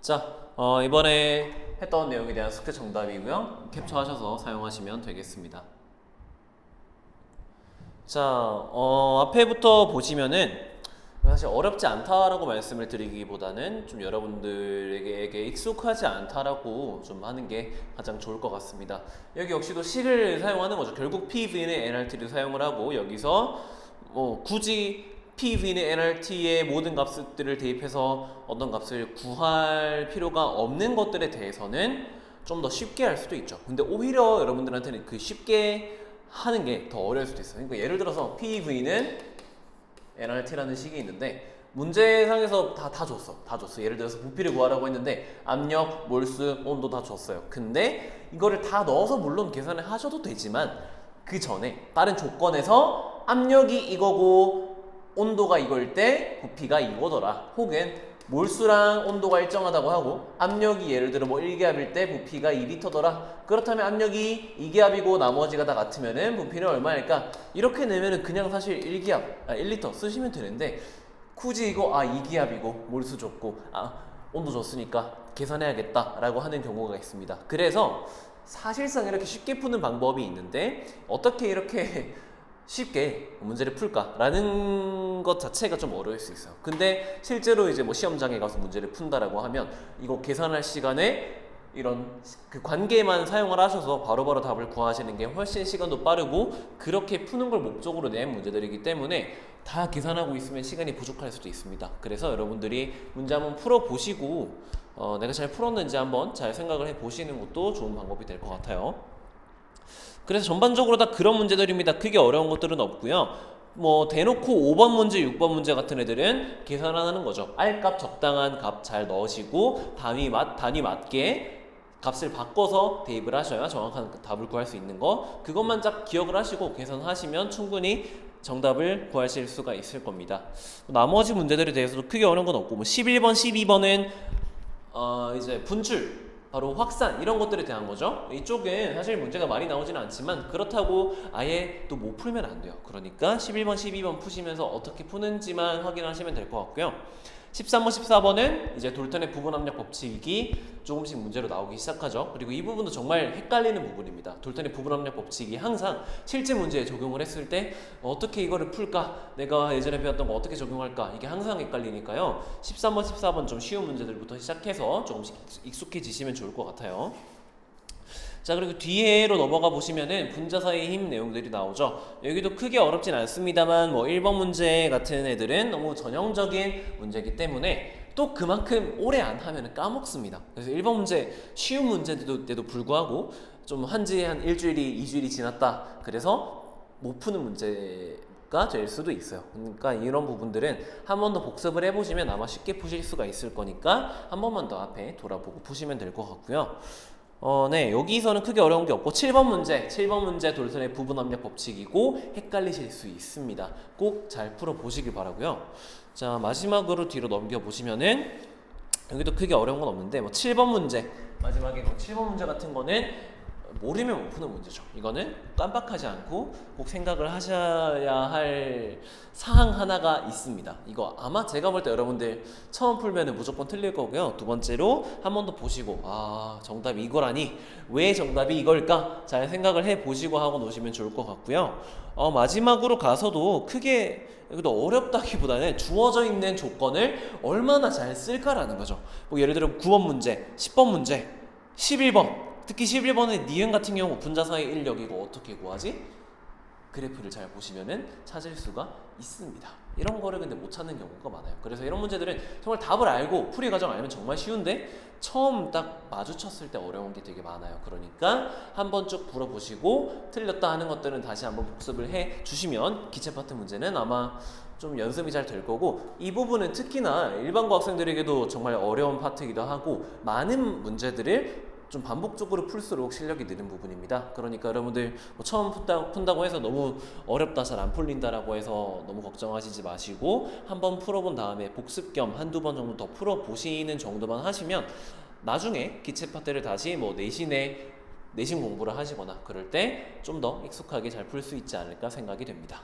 자, 어, 이번에 했던 내용에 대한 숙제 정답이고요. 캡처하셔서 사용하시면 되겠습니다. 자, 어, 앞에부터 보시면은 사실 어렵지 않다라고 말씀을 드리기보다는 좀 여러분들에게 익숙하지 않다라고 좀 하는 게 가장 좋을 것 같습니다. 여기 역시도 식을 사용하는 거죠. 결국 PV는 NRT를 사용을 하고 여기서 뭐 굳이 PV는 NRT의 모든 값들을 대입해서 어떤 값을 구할 필요가 없는 것들에 대해서는 좀 더 쉽게 할 수도 있죠. 근데 오히려 여러분들한테는 그 쉽게 하는 게 더 어려울 수도 있어요. 그러니까 예를 들어서 PV는 NRT라는 식이 있는데 문제상에서 다, 다 줬어. 다 줬어. 예를 들어서 부피를 구하라고 했는데 압력, 몰수, 온도 다 줬어요. 근데 이거를 다 넣어서 물론 계산을 하셔도 되지만 그 전에 다른 조건에서 압력이 이거고 온도가 이걸 때 부피가 이거더라. 혹은 몰수랑 온도가 일정하다고 하고 압력이 예를 들어 뭐 1기압일 때 부피가 2리터더라. 그렇다면 압력이 2기압이고 나머지가 다 같으면은 부피는 얼마일까? 이렇게 내면은 그냥 사실 1기압, 아 1리터 쓰시면 되는데 굳이 이거 아 2기압이고 몰수 줬고 아 온도 줬으니까 계산해야겠다라고 하는 경우가 있습니다. 그래서 사실상 이렇게 쉽게 푸는 방법이 있는데 어떻게 이렇게 쉽게 문제를 풀까라는 것 자체가 좀 어려울 수 있어요. 근데 실제로 이제 뭐 시험장에 가서 문제를 푼다라고 하면 이거 계산할 시간에 이런 그 관계만 사용을 하셔서 바로 바로 답을 구하시는 게 훨씬 시간도 빠르고 그렇게 푸는 걸 목적으로 낸 문제들이기 때문에 다 계산하고 있으면 시간이 부족할 수도 있습니다. 그래서 여러분들이 문제 한번 풀어 보시고 어, 내가 잘 풀었는지 한번 잘 생각을 해 보시는 것도 좋은 방법이 될 것 같아요. 그래서 전반적으로 다 그런 문제들입니다. 크게 어려운 것들은 없고요. 뭐 대놓고 5번 문제, 6번 문제 같은 애들은 계산하는 거죠. R값 적당한 값 잘 넣으시고 단위 맞 단위 맞게 값을 바꿔서 대입을 하셔야 정확한 답을 구할 수 있는 거. 그것만 딱 기억을 하시고 계산하시면 충분히 정답을 구하실 수가 있을 겁니다. 나머지 문제들에 대해서도 크게 어려운 건 없고 뭐 11번, 12번은 어 이제 분출 바로 확산 이런 것들에 대한 거죠. 이쪽은 사실 문제가 많이 나오지는 않지만 그렇다고 아예 또 못 풀면 안 돼요. 그러니까 11번, 12번 푸시면서 어떻게 푸는지만 확인하시면 될 것 같고요. 13번, 14번은 이제 돌턴의 부분 압력 법칙이 조금씩 문제로 나오기 시작하죠. 그리고 이 부분도 정말 헷갈리는 부분입니다. 돌턴의 부분 압력 법칙이 항상 실제 문제에 적용을 했을 때 어떻게 이거를 풀까? 내가 예전에 배웠던 거 어떻게 적용할까? 이게 항상 헷갈리니까요. 13번, 14번 좀 쉬운 문제들부터 시작해서 조금씩 익숙해지시면 좋을 것 같아요. 자 그리고 뒤에로 넘어가 보시면은 분자사의 힘 내용들이 나오죠. 여기도 크게 어렵진 않습니다만 뭐 1번 문제 같은 애들은 너무 전형적인 문제이기 때문에 또 그만큼 오래 안 하면 까먹습니다. 그래서 1번 문제 쉬운 문제인데도 불구하고 좀 한지 한 일주일이 이주일이 지났다. 그래서 못 푸는 문제 가 될 수도 있어요. 그러니까 이런 부분들은 한 번 더 복습을 해보시면 아마 쉽게 푸실 수가 있을 거니까 한 번만 더 앞에 돌아보고 푸시면 될 것 같고요. 어, 네. 여기서는 크게 어려운 게 없고 7번 문제. 7번 문제 돌선의 부분 압력 법칙이고 헷갈리실 수 있습니다. 꼭 잘 풀어 보시길 바라고요. 자, 마지막으로 뒤로 넘겨 보시면은 여기도 크게 어려운 건 없는데 뭐 7번 문제. 마지막에 뭐 7번 문제 같은 거는 모르면 못 푸는 문제죠. 이거는 깜빡하지 않고 꼭 생각을 하셔야 할 사항 하나가 있습니다. 이거 아마 제가 볼 때 여러분들 처음 풀면은 무조건 틀릴 거고요. 두 번째로 한 번 더 보시고 아 정답이 이거라니 왜 정답이 이걸까 잘 생각을 해 보시고 하고 놓으시면 좋을 것 같고요. 어, 마지막으로 가서도 크게 여기도 어렵다기보다는 주어져 있는 조건을 얼마나 잘 쓸까라는 거죠. 뭐 예를 들어 9번 문제, 10번 문제, 11번 특히 11번의 니은 같은 경우 분자사의 인력이고 어떻게 구하지? 그래프를 잘 보시면은 찾을 수가 있습니다. 이런 거를 근데 못 찾는 경우가 많아요. 그래서 이런 문제들은 정말 답을 알고 풀이 과정 알면 정말 쉬운데 처음 딱 마주쳤을 때 어려운 게 되게 많아요. 그러니까 한번 쭉 풀어보시고 틀렸다 하는 것들은 다시 한번 복습을 해 주시면 기체 파트 문제는 아마 좀 연습이 잘 될 거고 이 부분은 특히나 일반고 학생들에게도 정말 어려운 파트이기도 하고 많은 문제들을 좀 반복적으로 풀수록 실력이 느는 부분입니다. 그러니까 여러분들 뭐 처음 푼다, 푼다 고 해서 너무 어렵다 잘 안 풀린다라고 해서 너무 걱정하시지 마시고 한번 풀어본 다음에 복습 겸 한두 번 정도 더 풀어보시는 정도만 하시면 나중에 기체 파트를 다시 뭐 내신에 내신 공부를 하시거나 그럴 때 좀 더 익숙하게 잘 풀 수 있지 않을까 생각이 됩니다.